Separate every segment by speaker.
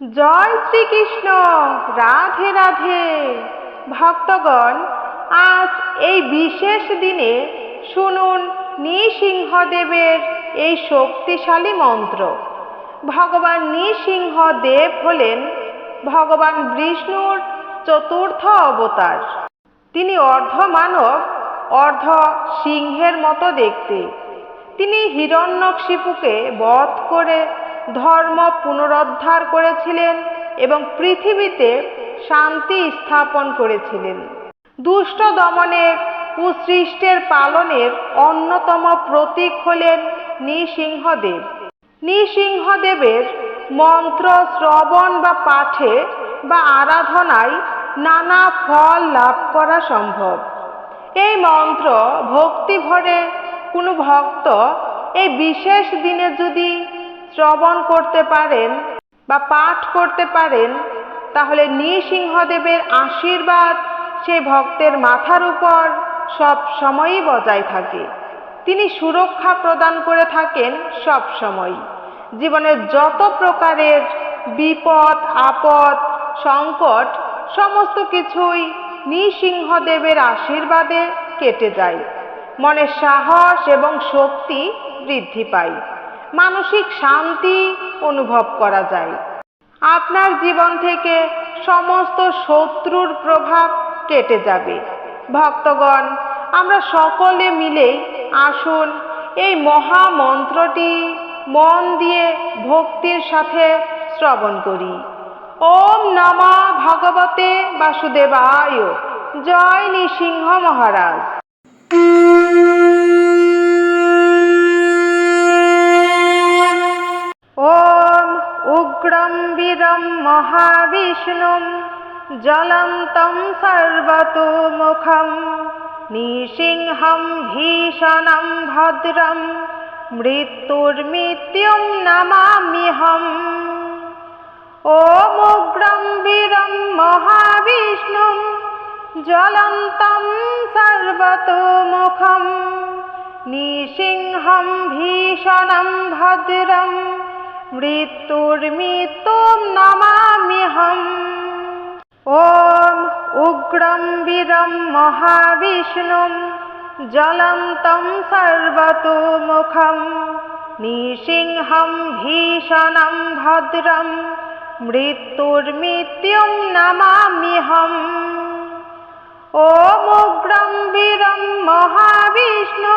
Speaker 1: জয় শ্রীকৃষ্ণ, রাধে রাধে। ভক্তগণ, আজ এই বিশেষ দিনে শুনুন নৃসিংহদেবের এই শক্তিশালী মন্ত্র। ভগবান নৃসিংহদেব হলেন ভগবান বিষ্ণুর চতুর্থ অবতার। তিনি অর্ধ মানব অর্ধ সিংহের মতো দেখতে। তিনি হিরণ্যকশিপুকে বধ করে ধর্ম পুনরুদ্ধার করেছিলেন এবং পৃথিবীতে শান্তি স্থাপন করেছিলেন। দুষ্ট দমনের কুসৃষ্টের পালনের অন্যতম প্রতীক হলেন নৃসিংহদেব। নৃসিংহদেবের মন্ত্র, শ্রবণ বা পাঠে বা আরাধনায় নানা ফল লাভ করা সম্ভব। এই মন্ত্র ভক্তি ভরে কোনো ভক্ত এই বিশেষ দিনে যদি শ্রবণ করতে পারেন বা পাঠ করতে পারেন, তাহলে নৃসিংহদেবের আশীর্বাদ সেই ভক্তের মাথার উপর সব সময়ই বজায় থাকে। তিনি সুরক্ষা প্রদান করে থাকেন সব সময়। জীবনের যত প্রকারের বিপদ, আপদ, সংকট, সমস্ত কিছুই নৃসিংহদেবের আশীর্বাদে কেটে যায়। মনে সাহস এবং শক্তি বৃদ্ধি পায়। মানসিক শান্তি অনুভব করা যায়। আপনার জীবন থেকে সমস্ত শত্রুর প্রভাব কেটে যাবে। ভক্তগণ, আমরা সকলে মিলে আসুন এই মহা মন্ত্রটি মন দিয়ে ভক্তির সাথে শ্রবণ করি। ওম নমা ভগবতে বাসুদেবায়। জয় নৃসিংহ মহারাজ। उग्रं वीरं महाविष्णुं ज्वलन्तं सर्वतोमुखं निसिंहं भीषणं মৃত্যুর্মিতুম নমামিহম। ওম উগ্রম বীরম মহাবিষ্ণু জ্বলন্তম সর্বতোমুখম। নৃসিংহম ভীষণম ভদ্রম। মৃত্যুর্মৃত্যুম নমামিহম। ওম উগ্রম বীরম মহাবিষ্ণু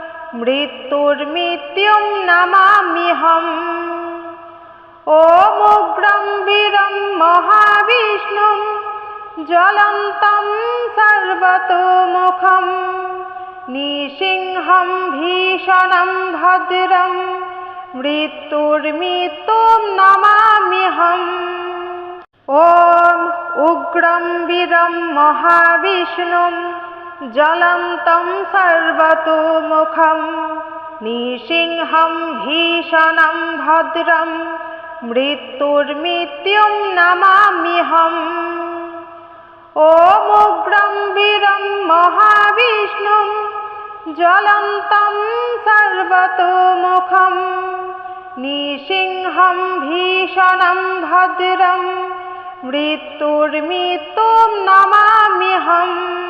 Speaker 1: मृत्युर्मृत्युं नमाम्यहम् ॐ उग्रं वीरं महाविष्णुं ज्वलन्तं सर्वतोमुखं निसिंहं भीषणं भद्रं मृत्युर्मृत्युं नमाम्यहम् ॐ उग्रं वीरं महाविष्णुं ज्वलन्तं सर्वतोमुखं निसिंहं भीषणं भद्रं मृत्युर्मृत्युं नमाम्यहम् ॐ उग्रं वीरं महाविष्णुं ज्वलन्तं सर्वतोमुखं निसिंहं भीषणं भद्रं मृत्युर्मृत्युं नमाम्यहम्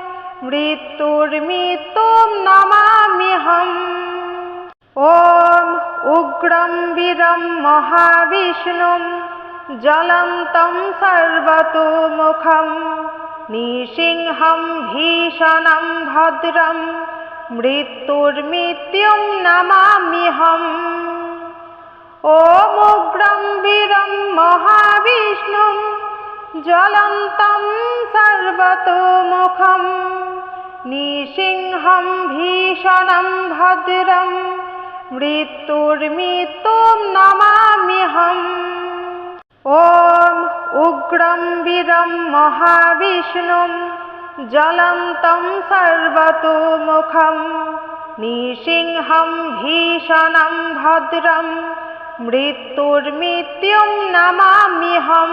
Speaker 1: মৃত্যুর্মিতুম নমামিহম ওম উগ্রম বীরম মহাবিষ্ণুম জলন্তম সর্বতোমুখম নৃসিংহম ভীষণম ভদ্রম মৃত্যুর্মৃত্যুম নমামিহম ওম উগ্রম বিদম মহাবিষ্ণু ज्वलन्तं सर्वतोमुखं निसिंहं भीषणं भद्रं मृत्युर्मृत्युं नमाम्यहम् ॐ उग्रं वीरं महाविष्णुं ज्वलन्तं सर्वतोमुखं निसिंहं भीषणं भद्रं মৃত্যুর্মৃত্যুম নমাম্যহম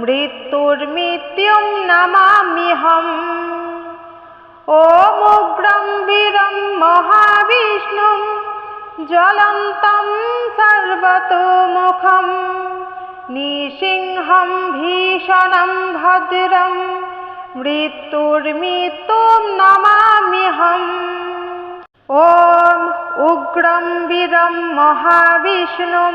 Speaker 1: मृत्युर्मृत्युं नमाम्यहम् ॐ उग्रं वीरं महाविष्णुं ज्वलन्तं सर्वतोमुखं निसिंहं भीषणं भद्रं मृत्युर्मृत्युं नमाम्यहम् ॐ उग्रं वीरं महाविष्णुं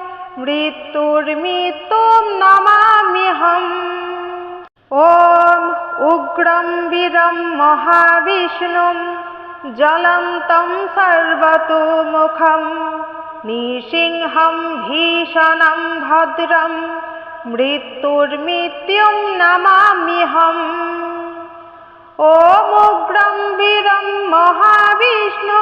Speaker 1: মৃত্যুর্মিতুম নমামিহম ওম উগ্রম বীরম মহাবিষ্ণুম জ্বলন্তম সর্বতোমুখম নৃসিংহম ভীষণম ভদ্রম মৃত্যুর্মৃত্যুম নমামিহম ওম উগ্রম বীরম মহাবিষ্ণু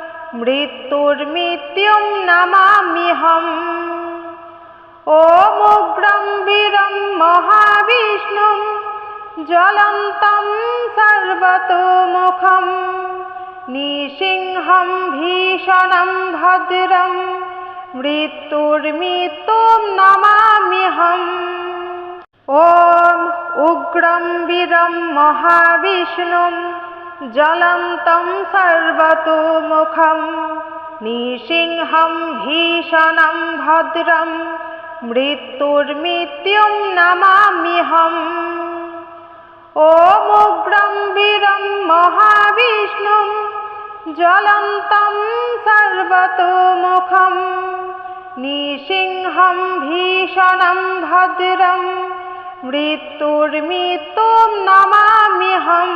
Speaker 1: मृत्युर्मृत्युं नमाम्यहम् ॐ उग्रं वीरं महाविष्णुं ज्वलन्तं सर्वतोमुखं निसिंहं भीषणं भद्रं मृत्युर्मृत्युं नमाम्यहम् ॐ उग्रं वीरं महाविष्णुं জ্বলন্তম সর্বতোমুখম নৃসিংহম ভীষণম ভদ্রম মৃত্যুর্মৃত্যুম নমামিহম ॐ उग्रं वीरं महाविष्णुं ज्वलन्तं सर्वतोमुखं निसिंहं भीषणं भद्रं मृत्युर्मृत्युं नमाम्यहम्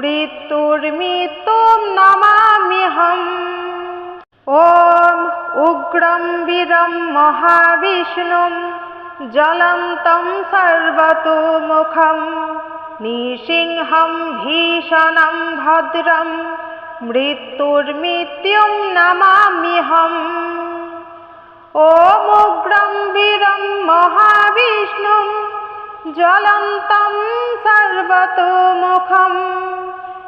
Speaker 1: মৃত্যুর্মিতুম নমামিহম ওম উগ্রম বীরম মহাবিষ্ণুম জলন্তম সর্বতোমুখম, নৃসিংহম ভীষণম ভদ্রম মৃত্যুর্মৃত্যুম নমামিহম ওম উগ্রম বীরম মহাবিষ্ণু জ্বলন্তম সর্বতোমুখম।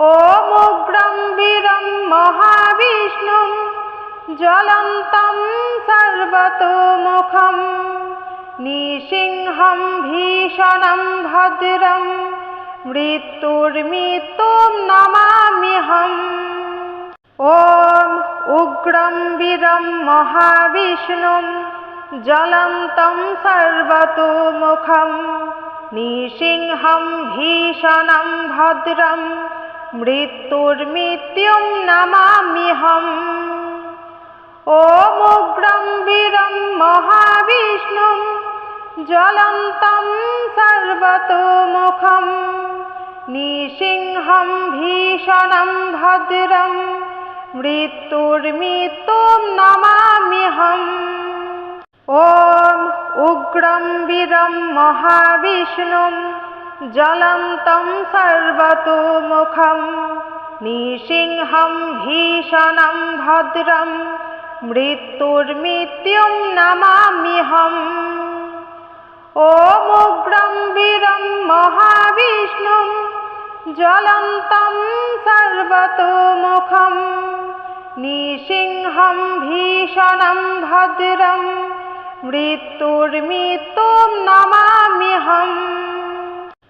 Speaker 1: ॐ उग्रं वीरं महाविष्णुं ज्वलन्तं सर्वतोमुखं निसिंहं भीषणं भद्रं मृत्युर्मृत्युं नमाम्यहम् ॐ उग्रं वीरं महाविष्णुं ज्वलन्तं सर्वतोमुखं निसिंहं भीषणं भद्रं मृत्युर्मृत्युं नमाम्यहम् ॐ उग्रं वीरं महाविष्णुं ज्वलन्तं सर्वतोमुखं निसिंहं भीषणं भद्रं मृत्युर्मृत्युं नमाम्यहम् ॐ उग्रं वीरं महाविष्णुं ज्वलन्तं सर्वतोमुखं निसिंहं भीषणं भद्रं मृत्युर्मृत्युं नमाम्यहम् ॐ उग्रं वीरं महाविष्णुं ज्वलन्तं सर्वतोमुखं निसिंहं भीषणं भद्रं मृत्युर्मृत्युं नमाम्यहम्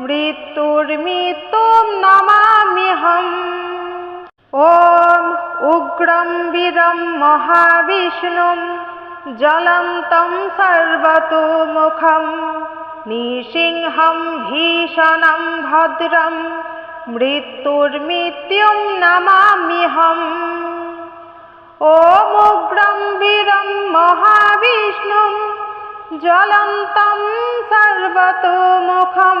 Speaker 1: মৃত্যুর্মিতুম নমামিহম। ওম উগ্রম বীরম মহাবিষ্ণু জলন্তম সর্বতোমুখম নৃসিংহম ভীষণম ভদ্রম। মৃত্যুর্মৃত্যুম নমামিহম। ওম উগ্রম বীরম মহাবিষ্ণু জ্বলন্তম সর্বতোমুখম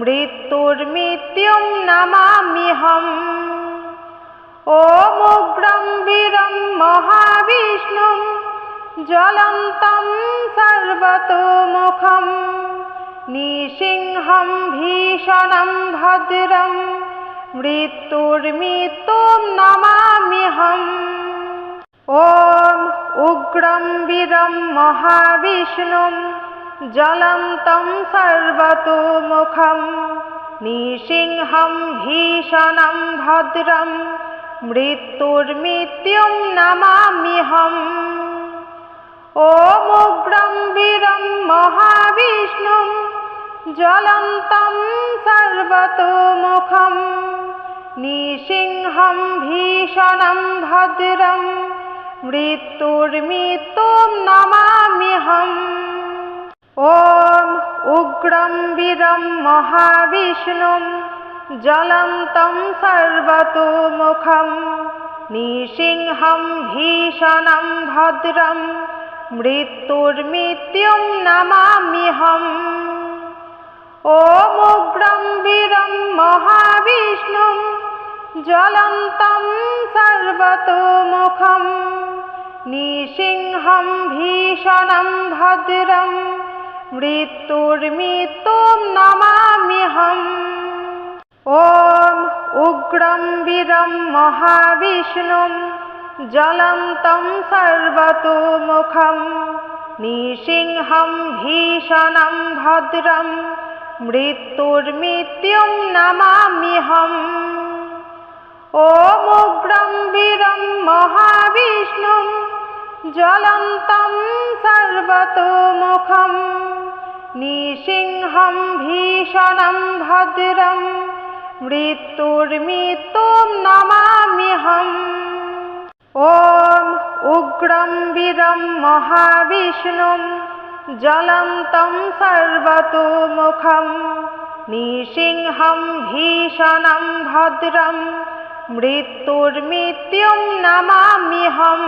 Speaker 1: মৃত্যুর্মৃত্যুম নামামিহম ওম উগ্রম বীরম মহাবিষ্ণুম জ্বলন্তম সর্বতোমুখম। নৃসিংহম ভীষণম ভদ্রম মৃত্যুর্মৃত্যুম নমামিহম ওম উগ্রম বীরম মহাবিষ্ণুম ज्वलन्तं सर्वतोमुखं निसिंहं भीषणं भद्रं मृत्युर्मृत्युं नमाम्यहम् ॐ उग्रं वीरं महाविष्णुं ज्वलन्तं सर्वतोमुखं निसिंहं भीषणं भद्रं मृत्युर्मृत्युं नमाम्यहम् ॐ उग्रं वीरं महाविष्णुं ज्वलन्तं सर्वतोमुखं निसिंहं भीषणं भद्रं मृत्युर्मृत्युं नमाम्यहम् ॐ उग्रं वीरं महाविष्णुं ज्वलन्तं सर्वतोमुखं निसिंहं भीषणं भद्रं मृत्युर्मृत्युं नमाम्यहम् ॐ उग्रं वीरं महाविष्णुं ज्वलन्तं सर्वतोमुखं निसिंहं भीषणं भद्रं मृत्युर्मृत्युं नमाम्यहम् ॐ उग्रं वीरं महाविष्णुं ज्वलन्तं सर्वतोमुखं निसिंहं भीषणं भद्रं मृत्युर्मृत्युं नमाम्यहम् ॐ उग्रं वीरं महाविष्णुं ज्वलन्तं सर्वतोमुखं निसिंहं भीषणं भद्रं मृत्युर्मृत्युं नमाम्यहम्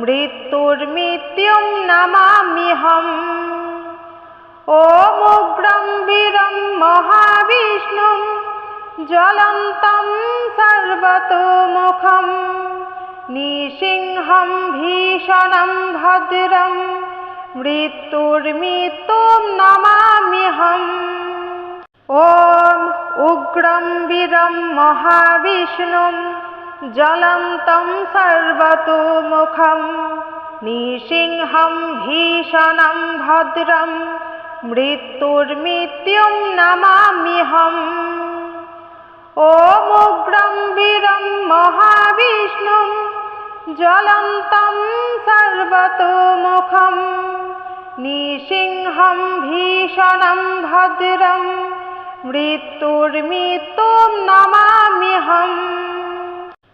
Speaker 1: মৃত্যুর্মৃত্যুম নমামিহম ওম উগ্রম বীরম মহাবিষ্ণুম জ্বলন্তম সর্বতোমুখম। নিসিংহম ভীষণম ভদ্রম মৃত্যুর্মৃত্যুম নমামিহম ওম উগ্রম বীরম মহাবিষ্ণু ज्वलन्तं सर्वतोमुखं निसिंहं भीषणं भद्रं मृत्युर्मृत्युं नमाम्यहम् ॐ उग्रं वीरं महाविष्णुं ज्वलन्तं सर्वतोमुखं निसिंहं भीषणं भद्रं मृत्युर्मृत्युं नमाम्यहम्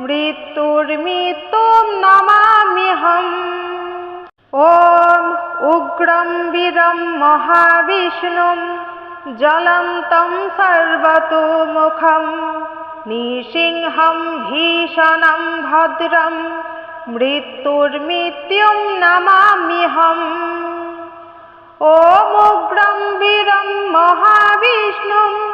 Speaker 1: মৃত্যুর্মিতুম নমামিহম। ওম উগ্রম বীরম মহাবিষ্ণু জলন্তম সর্বতোমুখম নৃসিংহম ভীষণম ভদ্রম। মৃত্যুর্মৃত্যুম নমামিহম। ওম উগ্রম বীরম মহাবিষ্ণু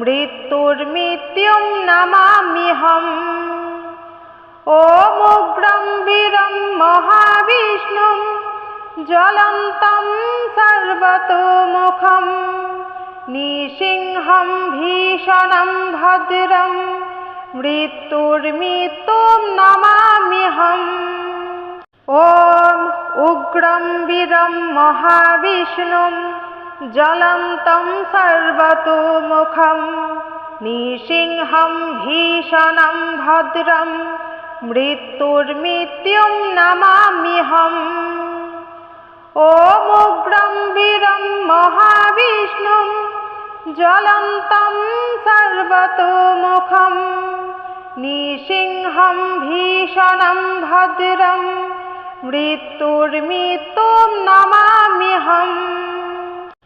Speaker 1: মৃত্যুর্মৃত্যুম নামামিহম ওম উগ্রম বীরম মহাবিষ্ণুম জ্বলন্তম সর্বতোমুখম। নৃসিংহম ভীষণম ভদ্রম মৃত্যুর্মৃত্যুম নমামিহম ওম উগ্রম বীরম মহাবিষ্ণুম ज्वलन्तं सर्वतोमुखं निसिंहं भीषणं भद्रं मृत्युर्मृत्युं नमाम्यहम् ॐ उग्रं वीरं महाविष्णुं ज्वलन्तं सर्वतोमुखं निसिंहं भीषणं भद्रं मृत्युर्मृत्युं नमाम्यहम्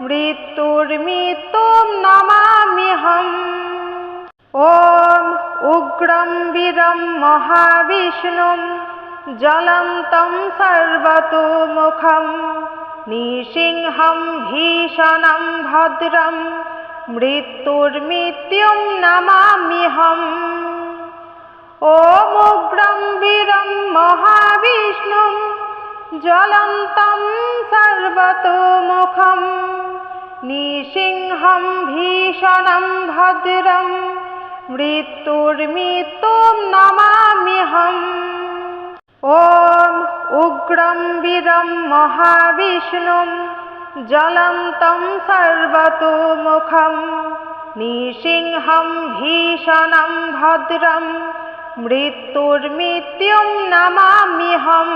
Speaker 1: মৃত্যুর মৃত্যুম নমামিহম ওম উগ্রম বীরম মহাবিষ্ণুম জলন্তম সর্বতোমুখম, নৃসিংহম ভীষণম ভদ্রম, মৃত্যুর মৃত্যুম নমামিহম ওম উগ্রম বীরম ज्वलन्तं सर्वतोमुखं निसिंहं भीषणं भद्रं मृत्युर्मृत्युं नमाम्यहम् ॐ उग्रं वीरं महाविष्णुं ज्वलन्तं सर्वतोमुखं निसिंहं भीषणं भद्रं मृत्युर्मृत्युं नमाम्यहम्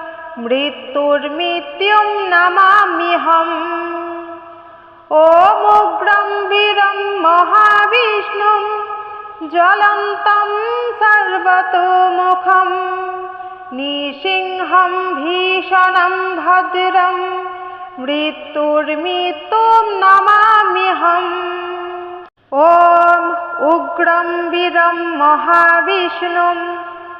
Speaker 1: मृत्युर्मृत्युं नमाम्यहम् ॐ उग्रं वीरं महाविष्णुं ज्वलन्तं सर्वतोमुखं निसिंहं भीषणं भद्रं मृत्युर्मृत्युं नमाम्यहम् ॐ उग्रं वीरं महाविष्णुं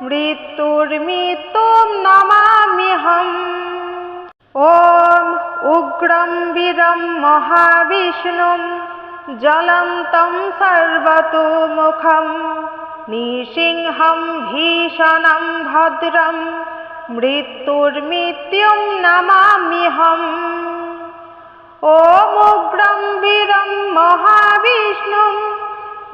Speaker 1: মৃত্যুর্মিতুম নমামিহম ওম উগ্রম বীরম মহাবিষ্ণুম জলন্তম সর্বতোমুখম নৃসিংহম ভীষণম ভদ্রম মৃত্যুর্মৃত্যুম নমামিহম ওম উগ্রম বীরম মহাবিষ্ণু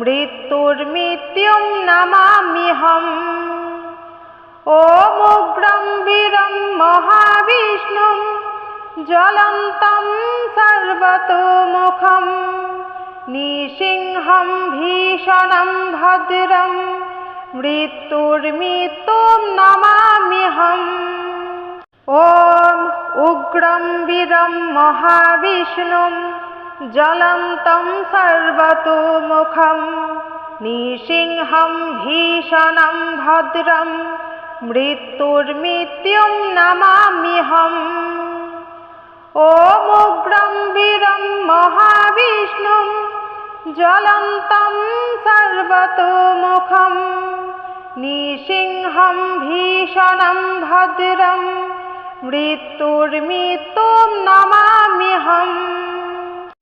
Speaker 1: মৃত্যুর্মৃত্যুম নমামিহম ওম উগ্রম বীর মহাবিষ্ণু জ্বলন্তম সর্বতোমুখম। নৃসিংহম ভীষণম ভদ্রম মৃত্যুর্মৃত্যুম নমামিহম ওম উগ্রম বীর মহাবিষ্ণু ज्वलन्तं सर्वतोमुखं निसिंहं भीषणं भद्रं मृत्युर्मृत्युं नमाम्यहम् ॐ उग्रं वीरं महाविष्णुं ज्वलन्तं सर्वतोमुखं निसिंहं भीषणं भद्रं मृत्युर्मृत्युं नमाम्यहम्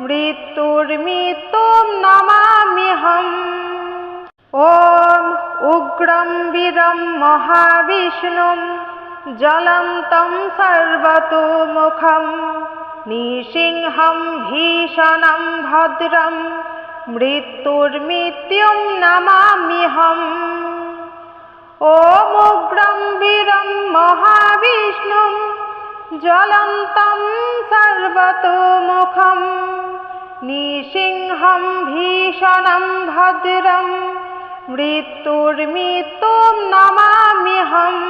Speaker 1: মৃত্যুর্মিতুম নমামিহম ওম উগ্রম বীরম মহাবিষ্ণুম জলন্তম সর্বতোমুখম নৃসিংহম ভীষণম ভদ্রম মৃত্যুর্মৃত্যুম নমামিহম ওম উগ্রম বীরম মহাবিষ্ণুম ज्वलन्तं सर्वतोमुखं निसिंहं भीषणं भद्रं मृत्युर्मितुं नमाम्यहम्